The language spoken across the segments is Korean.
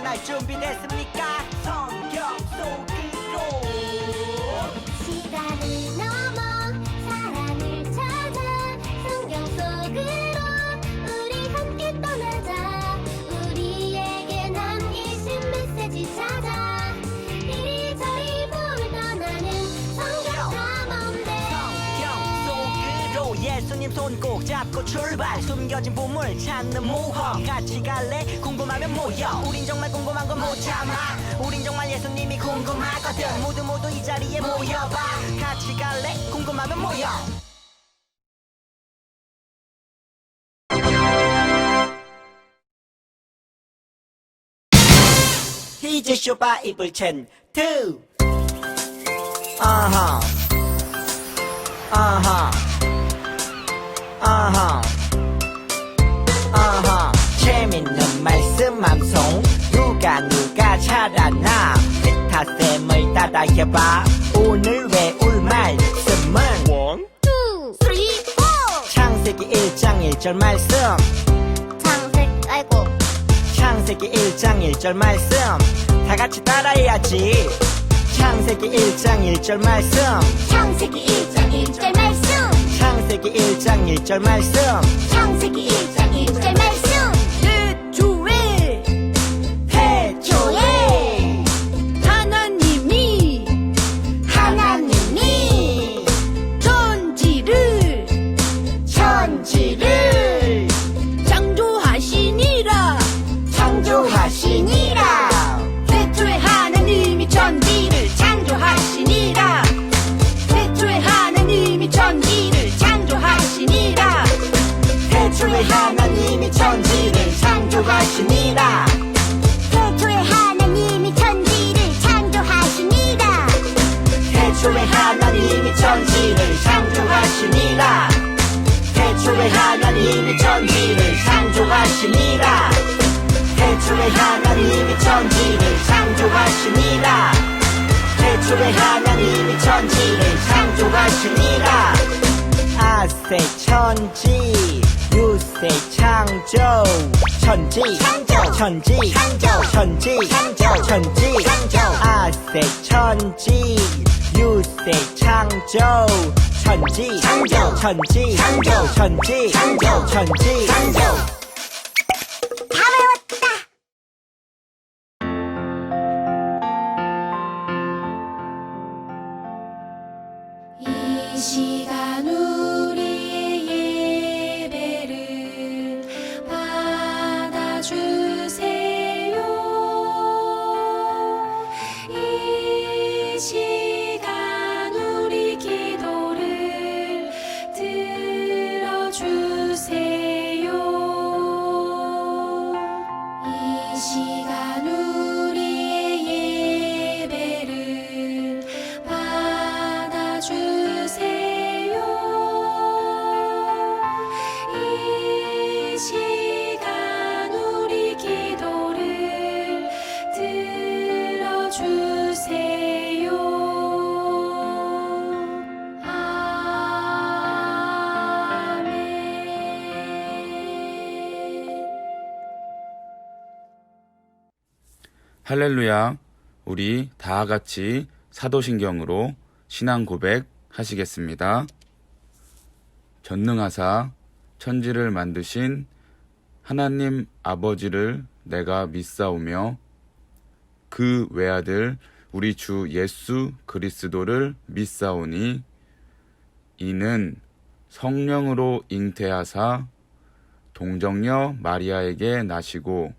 떠날 준비 됐습니까 손꼭 잡고 출발. 숨겨진 보물 찾는 모험. 같이 갈래? 궁금하면 모여. 우린 정말 궁금한 건 못 참아 우린 정말 예수님이 궁금하거든. 모두 모두 이 자리에 모여봐. 같이 갈래? 궁금하면 모여. 이제 쇼바 첸투. 아하 아하 따라 해봐. 오늘 외울 말씀은? 원, 투 쓰리 포! 창세기 1장 1절 말씀. 창색 아이고. 창세기 1장 1절 말씀. 다 같이 따라해야지. 창세기 1장 1절 말씀. 창세기 1장 1절 말씀. 창세기 1장 1절 말씀. 창세기 1장 1절 말씀 천지를 창조하시니라 태초에 하나님이 천지를 창조하시니라 태초에 하나님이 천지를 창조하시니라 태초에 하나님이 천지를 창조하시니라 아세 천지 유세 창조 천지 창조. 천지 창조. 천지 창조. 천지 창조. 아세 천지 成就，成蠢成憨 joe 蠢技憨 joe 할렐루야. 우리 다 같이 사도신경으로 신앙 고백 하시겠습니다. 전능하사 천지를 만드신 하나님 아버지를 내가 믿사오며 그 외아들 우리 주 예수 그리스도를 믿사오니 이는 성령으로 잉태하사 동정녀 마리아에게 나시고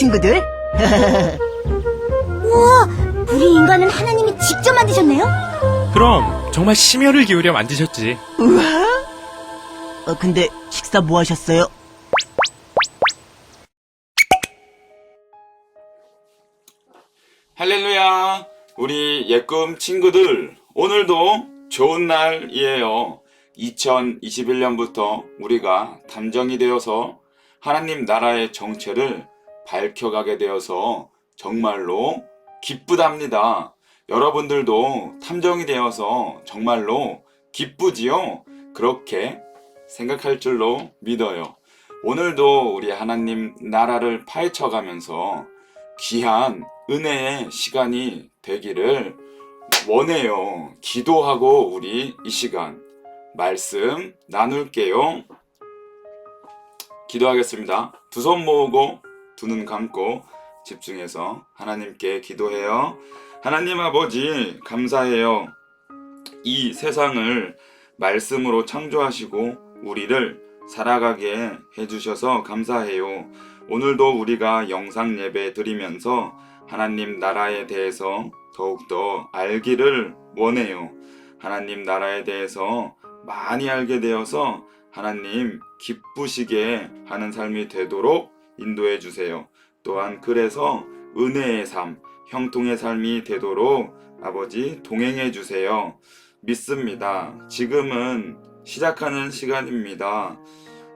친구들. 우와, 우리 인간은 하나님이 직접 만드셨네요? 그럼 정말 심혈을 기울여 만드셨지. 우와! 어, 근데 식사 뭐 하셨어요? 할렐루야! 우리 예꿈 친구들, 오늘도 좋은 날이에요. 2021년부터 우리가 담정이 되어서 하나님 나라의 정체를 밝혀가게 되어서 정말로 기쁘답니다. 여러분들도 탐정이 되어서 정말로 기쁘지요? 그렇게 생각할 줄로 믿어요. 오늘도 우리 하나님 나라를 파헤쳐 가면서 귀한 은혜의 시간이 되기를 원해요. 기도하고 우리 이 시간 말씀 나눌게요. 기도하겠습니다. 두 손 모으고 두 눈 감고 집중해서 하나님께 기도해요. 하나님 아버지 감사해요. 이 세상을 말씀으로 창조하시고 우리를 살아가게 해주셔서 감사해요. 오늘도 우리가 영상 예배 드리면서 하나님 나라에 대해서 더욱더 알기를 원해요. 하나님 나라에 대해서 많이 알게 되어서 하나님 기쁘시게 하는 삶이 되도록 인도해 주세요. 또한 그래서 은혜의 삶, 형통의 삶이 되도록 아버지 동행해 주세요. 믿습니다. 지금은 시작하는 시간입니다.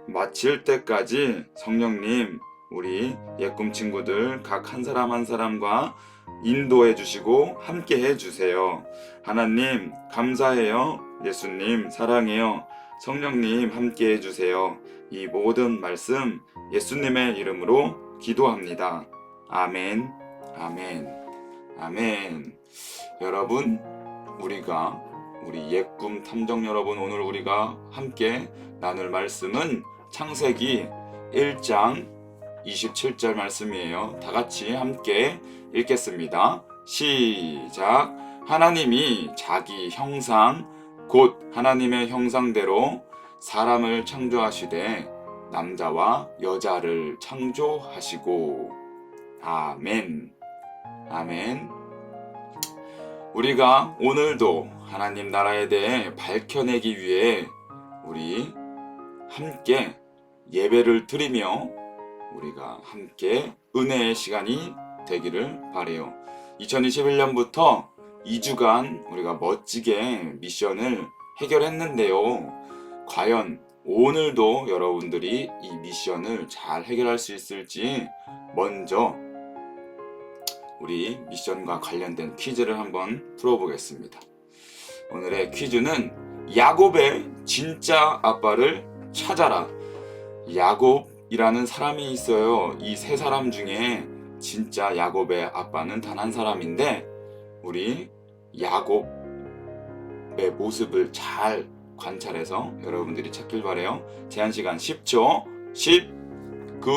마칠 때까지 성령님, 우리 예꿈 친구들 각 한 사람 한 사람과 인도해 주시고 함께 해 주세요. 하나님, 감사해요. 예수님, 사랑해요. 성령님, 함께 해 주세요. 이 모든 말씀 예수님의 이름으로 기도합니다. 아멘, 아멘, 아멘. 여러분, 우리가 우리 예꿈 탐정 여러분 오늘 우리가 함께 나눌 말씀은 창세기 1장 27절 말씀이에요. 다 같이 함께 읽겠습니다. 시작. 하나님이 자기 형상 곧 하나님의 형상대로 사람을 창조하시되 남자와 여자를 창조하시고 아멘. 아멘. 우리가 오늘도 하나님 나라에 대해 밝혀내기 위해 우리 함께 예배를 드리며 우리가 함께 은혜의 시간이 되기를 바래요. 2021년부터 2주간 우리가 멋지게 미션을 해결했는데요. 과연 오늘도 여러분들이 이 미션을 잘 해결할 수 있을지 먼저 우리 미션과 관련된 퀴즈를 한번 풀어보겠습니다. 오늘의 퀴즈는 야곱의 진짜 아빠를 찾아라. 야곱이라는 사람이 있어요. 이 세 사람 중에 진짜 야곱의 아빠는 단 한 사람인데 우리 야곱의 모습을 잘 관찰해서 여러분들이 찾길 바래요. 제한 시간 10초. 10, 9,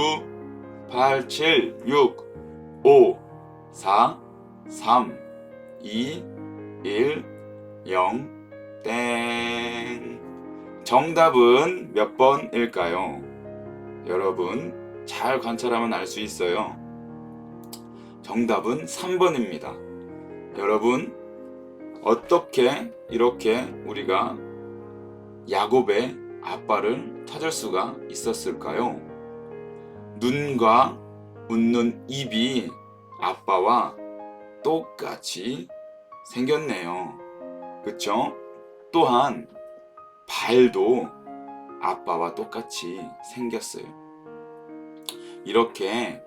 8, 7, 6, 5, 4, 3, 2, 1, 0, 땡. 정답은 몇 번일까요? 여러분, 잘 관찰하면 알 수 있어요. 정답은 3번입니다. 여러분, 어떻게 이렇게 우리가 야곱의 아빠를 찾을 수가 있었을까요? 눈과 웃는 입이 아빠와 똑같이 생겼네요. 그쵸? 또한 발도 아빠와 똑같이 생겼어요. 이렇게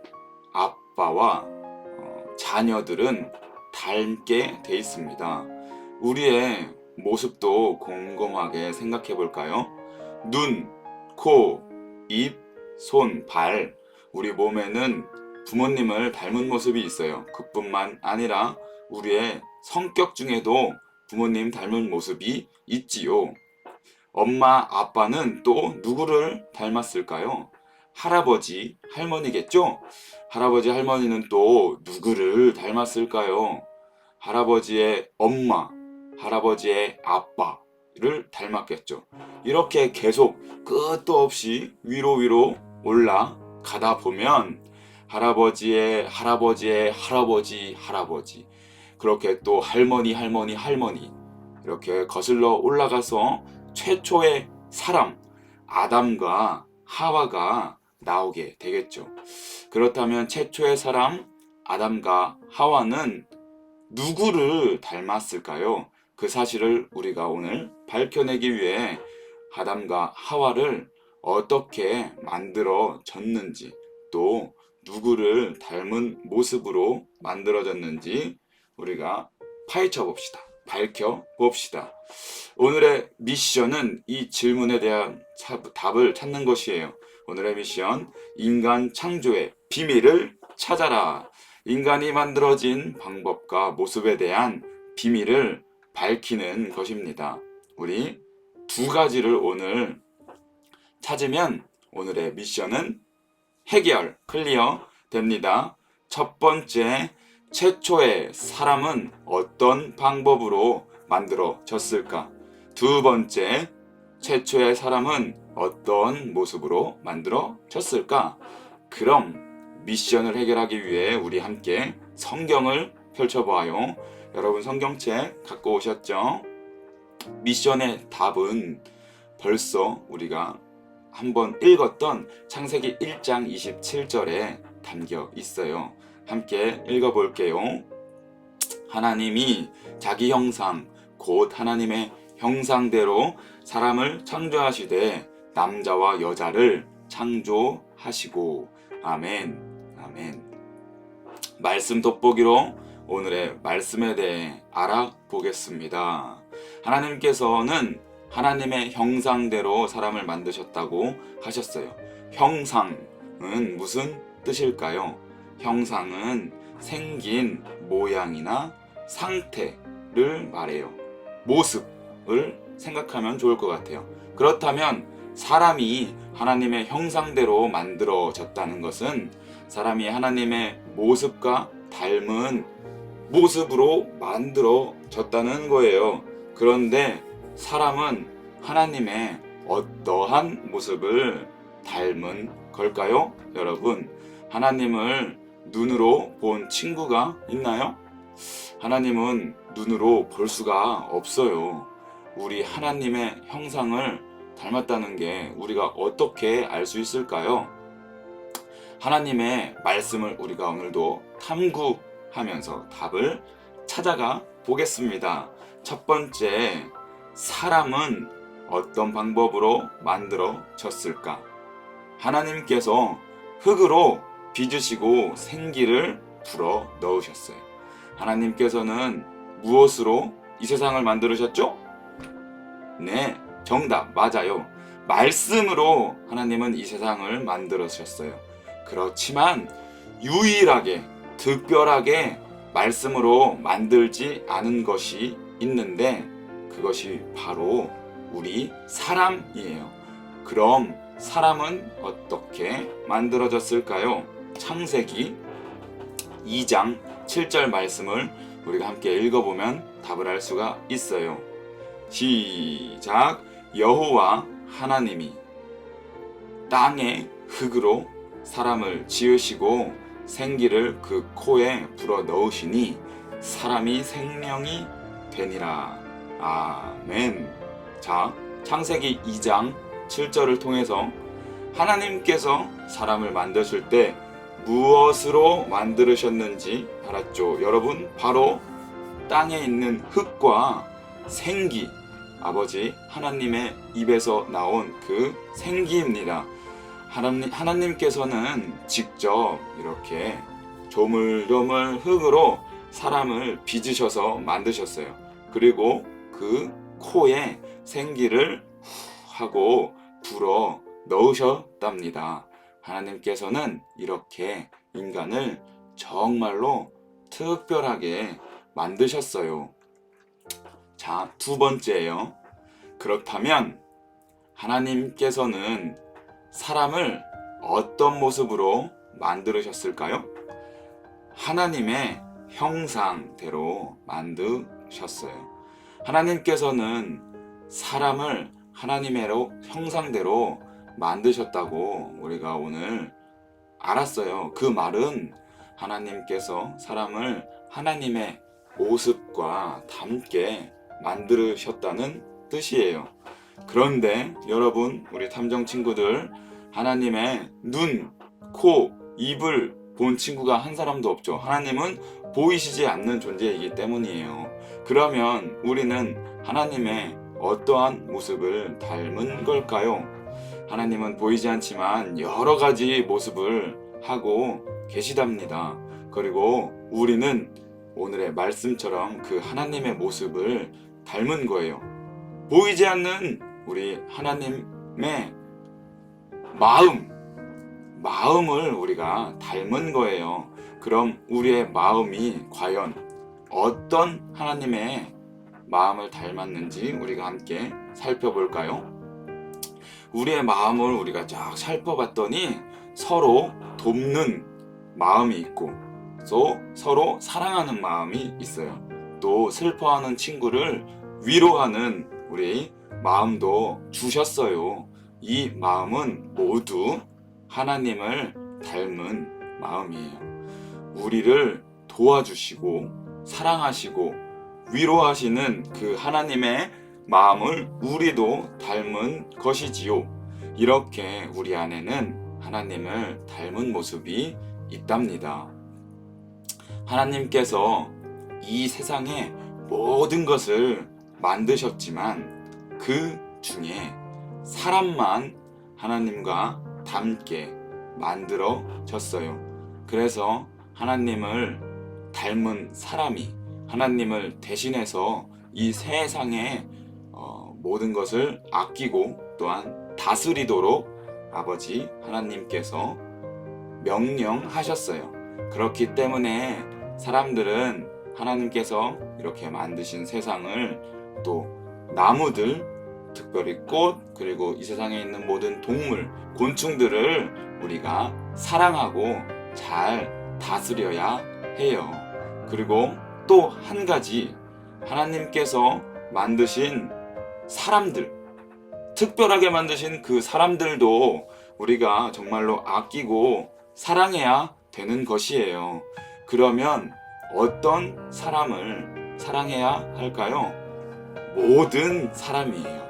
아빠와 어, 자녀들은 닮게 돼 있습니다. 우리의 모습도 곰곰하게 생각해 볼까요? 눈, 코, 입, 손, 발, 우리 몸에는 부모님을 닮은 모습이 있어요. 그뿐만 아니라 우리의 성격 중에도 부모님 닮은 모습이 있지요. 엄마, 아빠는 또 누구를 닮았을까요? 할아버지, 할머니겠죠? 할아버지, 할머니는 또 누구를 닮았을까요? 할아버지의 엄마, 할아버지의 아빠를 닮았겠죠. 이렇게 계속 끝도 없이 위로 위로 올라가다 보면 할아버지의 할아버지의 할아버지 할아버지 그렇게 또 할머니 할머니 할머니 이렇게 거슬러 올라가서 최초의 사람 아담과 하와가 나오게 되겠죠. 그렇다면 최초의 사람 아담과 하와는 누구를 닮았을까요? 그 사실을 우리가 오늘 밝혀내기 위해 아담과 하와를 어떻게 만들어졌는지 또 누구를 닮은 모습으로 만들어졌는지 우리가 파헤쳐 봅시다. 밝혀 봅시다. 오늘의 미션은 이 질문에 대한 차- 답을 찾는 것이에요. 오늘의 미션 인간 창조의 비밀을 찾아라. 인간이 만들어진 방법과 모습에 대한 비밀을 밝히는 것입니다. 우리 두 가지를 오늘 찾으면 오늘의 미션은 해결, 클리어 됩니다. 첫 번째, 최초의 사람은 어떤 방법으로 만들어졌을까? 두 번째, 최초의 사람은 어떤 모습으로 만들어졌을까? 그럼 미션을 해결하기 위해 우리 함께 성경을 펼쳐보아요. 여러분 성경책 갖고 오셨죠? 미션의 답은 벌써 우리가 한번 읽었던 창세기 1장 27절에 담겨 있어요. 함께 읽어볼게요. 하나님이 자기 형상, 곧 하나님의 형상대로 사람을 창조하시되 남자와 여자를 창조하시고 아멘. 아멘. 말씀 돋보기로 오늘의 말씀에 대해 알아보겠습니다. 하나님께서는 하나님의 형상대로 사람을 만드셨다고 하셨어요. 형상은 무슨 뜻일까요? 형상은 생긴 모양이나 상태를 말해요. 모습을 생각하면 좋을 것 같아요. 그렇다면 사람이 하나님의 형상대로 만들어졌다는 것은 사람이 하나님의 모습과 닮은 모습으로 만들어졌다는 거예요. 그런데 사람은 하나님의 어떠한 모습을 닮은 걸까요? 여러분, 하나님을 눈으로 본 친구가 있나요? 하나님은 눈으로 볼 수가 없어요. 우리 하나님의 형상을 닮았다는 게 우리가 어떻게 알 수 있을까요? 하나님의 말씀을 우리가 오늘도 탐구 하면서 답을 찾아가 보겠습니다. 첫 번째, 사람은 어떤 방법으로 만들어졌을까? 하나님께서 흙으로 빚으시고 생기를 불어 넣으셨어요. 하나님께서는 무엇으로 이 세상을 만들으셨죠? 네, 정답, 맞아요. 말씀으로 하나님은 이 세상을 만들으셨어요. 그렇지만 유일하게, 특별하게 말씀으로 만들지 않은 것이 있는데 그것이 바로 우리 사람이에요. 그럼 사람은 어떻게 만들어졌을까요? 창세기 2장 7절 말씀을 우리가 함께 읽어보면 답을 알 수가 있어요. 시작. 여호와 하나님이 땅의 흙으로 사람을 지으시고 생기를 그 코에 불어 넣으시니 사람이 생명이 되니라. 아멘. 자, 창세기 2장 7절을 통해서 하나님께서 사람을 만드실 때 무엇으로 만들으셨는지 알았죠? 여러분, 바로 땅에 있는 흙과 생기, 아버지 하나님의 입에서 나온 그 생기입니다. 하나님, 하나님께서는 직접 이렇게 조물조물 흙으로 사람을 빚으셔서 만드셨어요. 그리고 그 코에 생기를 후 하고 불어 넣으셨답니다. 하나님께서는 이렇게 인간을 정말로 특별하게 만드셨어요. 자, 두 번째예요. 그렇다면 하나님께서는 사람을 어떤 모습으로 만들으셨을까요? 하나님의 형상대로 만드셨어요. 하나님께서는 사람을 하나님의로 형상대로 만드셨다고 우리가 오늘 알았어요. 그 말은 하나님께서 사람을 하나님의 모습과 닮게 만들으셨다는 뜻이에요. 그런데 여러분, 우리 탐정 친구들, 하나님의 눈, 코, 입을 본 친구가 한 사람도 없죠. 하나님은 보이시지 않는 존재이기 때문이에요. 그러면 우리는 하나님의 어떠한 모습을 닮은 걸까요? 하나님은 보이지 않지만 여러 가지 모습을 하고 계시답니다. 그리고 우리는 오늘의 말씀처럼 그 하나님의 모습을 닮은 거예요. 보이지 않는 우리 하나님의 마음, 마음을 우리가 닮은 거예요. 그럼 우리의 마음이 과연 어떤 하나님의 마음을 닮았는지 우리가 함께 살펴볼까요? 우리의 마음을 우리가 쫙 살펴봤더니 서로 돕는 마음이 있고 또 서로 사랑하는 마음이 있어요. 또 슬퍼하는 친구를 위로하는 우리 마음도 주셨어요. 이 마음은 모두 하나님을 닮은 마음이에요. 우리를 도와주시고 사랑하시고 위로하시는 그 하나님의 마음을 우리도 닮은 것이지요. 이렇게 우리 안에는 하나님을 닮은 모습이 있답니다. 하나님께서 이 세상의 모든 것을 만드셨지만 그 중에 사람만 하나님과 닮게 만들어졌어요. 그래서 하나님을 닮은 사람이 하나님을 대신해서 이 세상의 어, 모든 것을 아끼고 또한 다스리도록 아버지 하나님께서 명령하셨어요. 그렇기 때문에 사람들은 하나님께서 이렇게 만드신 세상을 또 나무들, 특별히 꽃, 그리고 이 세상에 있는 모든 동물, 곤충들을 우리가 사랑하고 잘 다스려야 해요. 그리고 또 한 가지 하나님께서 만드신 사람들, 특별하게 만드신 그 사람들도 우리가 정말로 아끼고 사랑해야 되는 것이에요. 그러면 어떤 사람을 사랑해야 할까요? 모든 사람이에요.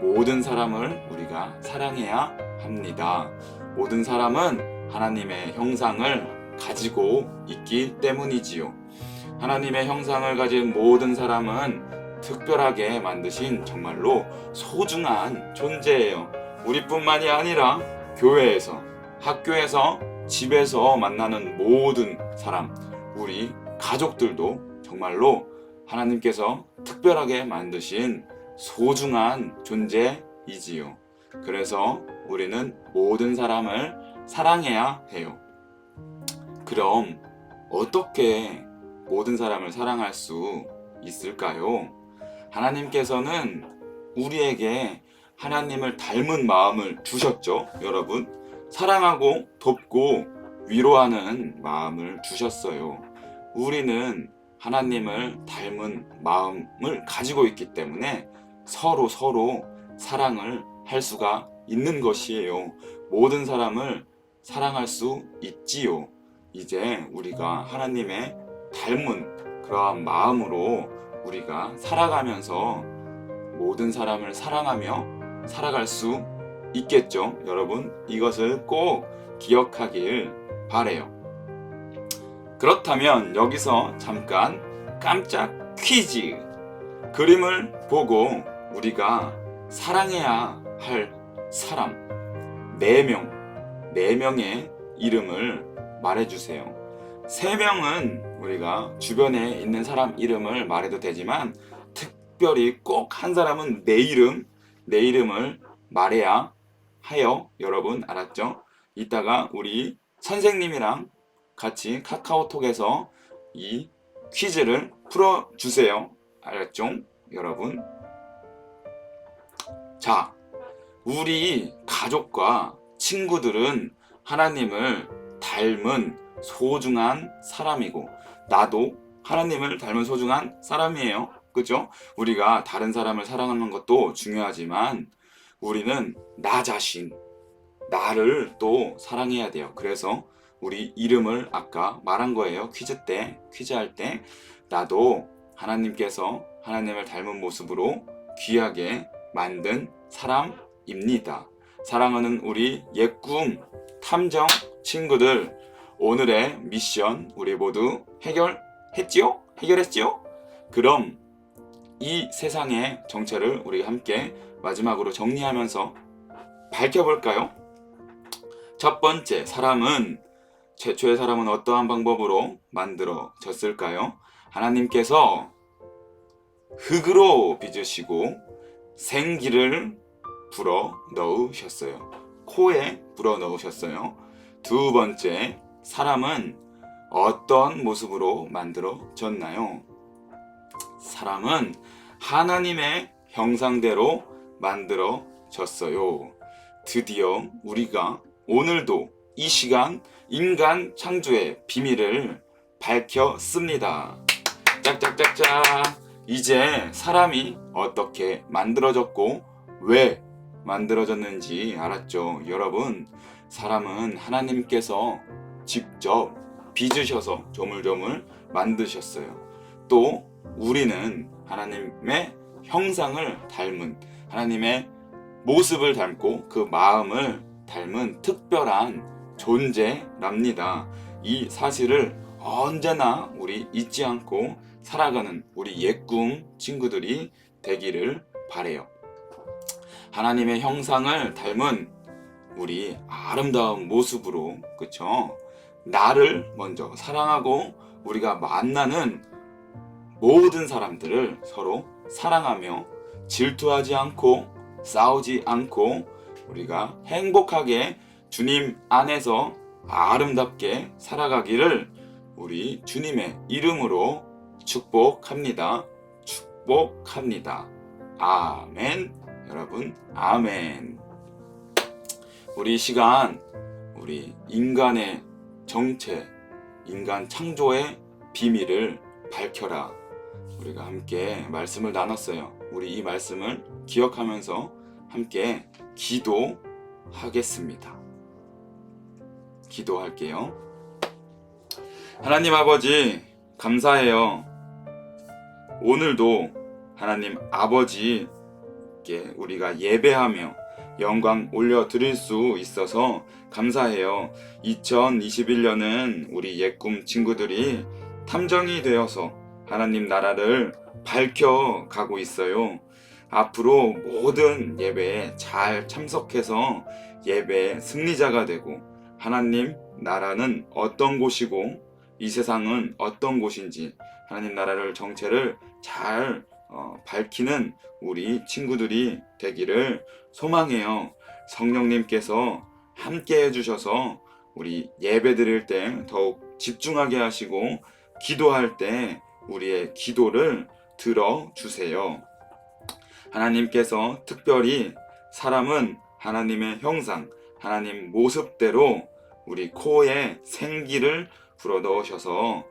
모든 사람을 우리가 사랑해야 합니다. 모든 사람은 하나님의 형상을 가지고 있기 때문이지요. 하나님의 형상을 가진 모든 사람은 특별하게 만드신 정말로 소중한 존재예요. 우리뿐만이 아니라 교회에서, 학교에서, 집에서 만나는 모든 사람, 우리 가족들도 정말로 하나님께서 특별하게 만드신 소중한 존재이지요. 그래서 우리는 모든 사람을 사랑해야 해요. 그럼 어떻게 모든 사람을 사랑할 수 있을까요? 하나님께서는 우리에게 하나님을 닮은 마음을 주셨죠, 여러분. 사랑하고 돕고 위로하는 마음을 주셨어요. 우리는 하나님을 닮은 마음을 가지고 있기 때문에 서로 서로 사랑을 할 수가 있는 것이에요. 모든 사람을 사랑할 수 있지요. 이제 우리가 하나님의 닮은 그러한 마음으로 우리가 살아가면서 모든 사람을 사랑하며 살아갈 수 있겠죠. 여러분, 이것을 꼭 기억하길 바래요. 그렇다면 여기서 잠깐 깜짝 퀴즈. 그림을 보고 우리가 사랑해야 할 사람 네 명, 네 명의 이름을 말해주세요. 세 명은 우리가 주변에 있는 사람 이름을 말해도 되지만 특별히 꼭 한 사람은 내 이름, 내 이름을 말해야 해요. 여러분 알았죠? 이따가 우리 선생님이랑 같이 카카오톡에서 이 퀴즈를 풀어주세요. 알았죠? 여러분. 자, 우리 가족과 친구들은 하나님을 닮은 소중한 사람이고, 나도 하나님을 닮은 소중한 사람이에요. 그죠? 우리가 다른 사람을 사랑하는 것도 중요하지만, 우리는 나 자신, 나를 또 사랑해야 돼요. 그래서 우리 이름을 아까 말한 거예요. 퀴즈 때, 퀴즈 할 때, 나도 하나님께서 하나님을 닮은 모습으로 귀하게 만든 사람입니다. 사랑하는 우리 예꿈 탐정 친구들, 오늘의 미션 우리 모두 해결했지요? 해결했지요? 그럼 이 세상의 정체를 우리 함께 마지막으로 정리하면서 밝혀볼까요? 첫 번째, 사람은 최초의 사람은 어떠한 방법으로 만들어졌을까요? 하나님께서 흙으로 빚으시고 생기를 불어 넣으셨어요. 코에 불어 넣으셨어요. 두 번째, 사람은 어떤 모습으로 만들어졌나요? 사람은 하나님의 형상대로 만들어졌어요. 드디어 우리가 오늘도 이 시간 인간 창조의 비밀을 밝혔습니다. 짝짝짝짝. 이제 사람이 어떻게 만들어졌고 왜 만들어졌는지 알았죠. 여러분, 사람은 하나님께서 직접 빚으셔서 조물조물 만드셨어요. 또 우리는 하나님의 형상을 닮은 하나님의 모습을 닮고 그 마음을 닮은 특별한 존재랍니다. 이 사실을 언제나 우리 잊지 않고 살아가는 우리 옛 꿈 친구들이 되기를 바래요. 하나님의 형상을 닮은 우리 아름다운 모습으로 그쵸? 나를 먼저 사랑하고 우리가 만나는 모든 사람들을 서로 사랑하며 질투하지 않고 싸우지 않고 우리가 행복하게 주님 안에서 아름답게 살아가기를 우리 주님의 이름으로 축복합니다. 축복합니다. 아멘. 여러분, 아멘. 우리 시간, 우리 인간의 정체, 인간 창조의 비밀을 밝혀라. 우리가 함께 말씀을 나눴어요. 우리 이 말씀을 기억하면서 함께 기도하겠습니다. 기도할게요. 하나님 아버지, 감사해요. 오늘도 하나님 아버지께 우리가 예배하며 영광 올려드릴 수 있어서 감사해요. 2021년은 우리 옛꿈 친구들이 탐정이 되어서 하나님 나라를 밝혀 가고 있어요. 앞으로 모든 예배에 잘 참석해서 예배 승리자가 되고 하나님 나라는 어떤 곳이고 이 세상은 어떤 곳인지 하나님 나라를 정체를 잘 어, 밝히는 우리 친구들이 되기를 소망해요. 성령님께서 함께 해주셔서 우리 예배 드릴 때 더욱 집중하게 하시고 기도할 때 우리의 기도를 들어주세요. 하나님께서 특별히 사람은 하나님의 형상, 하나님 모습대로 우리 코에 생기를 불어 넣으셔서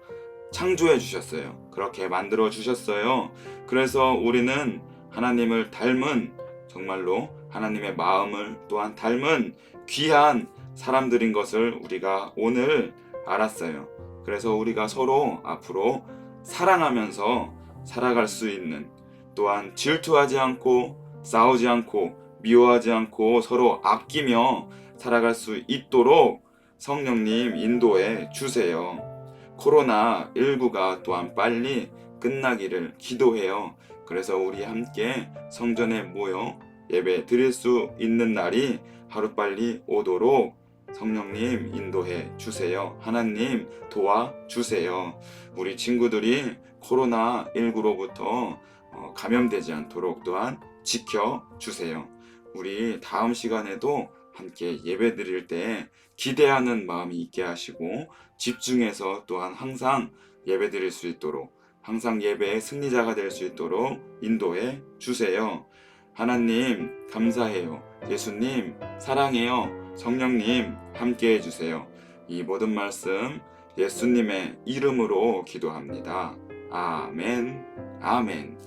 창조해 주셨어요. 그렇게 만들어 주셨어요. 그래서 우리는 하나님을 닮은 정말로 하나님의 마음을 또한 닮은 귀한 사람들인 것을 우리가 오늘 알았어요. 그래서 우리가 서로 앞으로 사랑하면서 살아갈 수 있는 또한 질투하지 않고 싸우지 않고 미워하지 않고 서로 아끼며 살아갈 수 있도록 성령님 인도해 주세요. 코로나19가 또한 빨리 끝나기를 기도해요. 그래서 우리 함께 성전에 모여 예배 드릴 수 있는 날이 하루빨리 오도록 성령님 인도해 주세요. 하나님 도와 주세요. 우리 친구들이 코로나19로부터 감염되지 않도록 또한 지켜 주세요. 우리 다음 시간에도 함께 예배 드릴 때 기대하는 마음이 있게 하시고 집중해서 또한 항상 예배 드릴 수 있도록 항상 예배의 승리자가 될 수 있도록 인도해 주세요. 하나님 감사해요. 예수님 사랑해요. 성령님 함께 해주세요. 이 모든 말씀 예수님의 이름으로 기도합니다. 아멘, 아멘.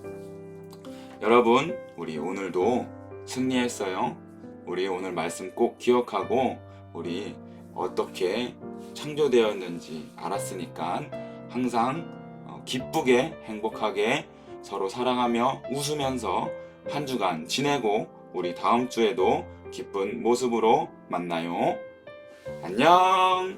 여러분, 우리 오늘도 승리했어요. 우리 오늘 말씀 꼭 기억하고 우리 어떻게 창조되었는지 알았으니까 항상 어, 기쁘게 행복하게 서로 사랑하며 웃으면서 한 주간 지내고 우리 다음 주에도 기쁜 모습으로 만나요. 안녕!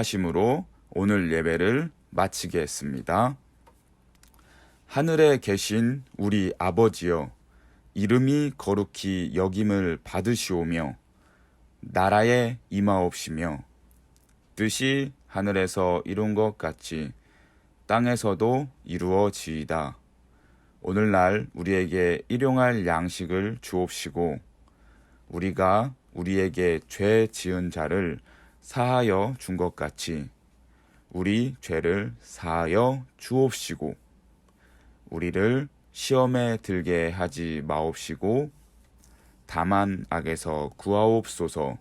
하심으로 오늘 예배를 마치겠습니다. 하늘에 계신 우리 아버지여, 이름이 거룩히 여김을 받으시오며, 나라에 임하옵시며, 뜻이 하늘에서 이룬 것 같이 땅에서도 이루어지이다. 오늘날 우리에게 일용할 양식을 주옵시고, 우리가 우리에게 죄 지은 자를 사하여 준 것 같이 우리 죄를 사하여 주옵시고 우리를 시험에 들게 하지 마옵시고 다만 악에서 구하옵소서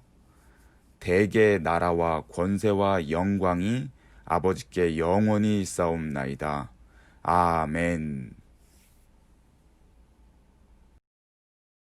대개 나라와 권세와 영광이 아버지께 영원히 있사옵나이다. 아멘.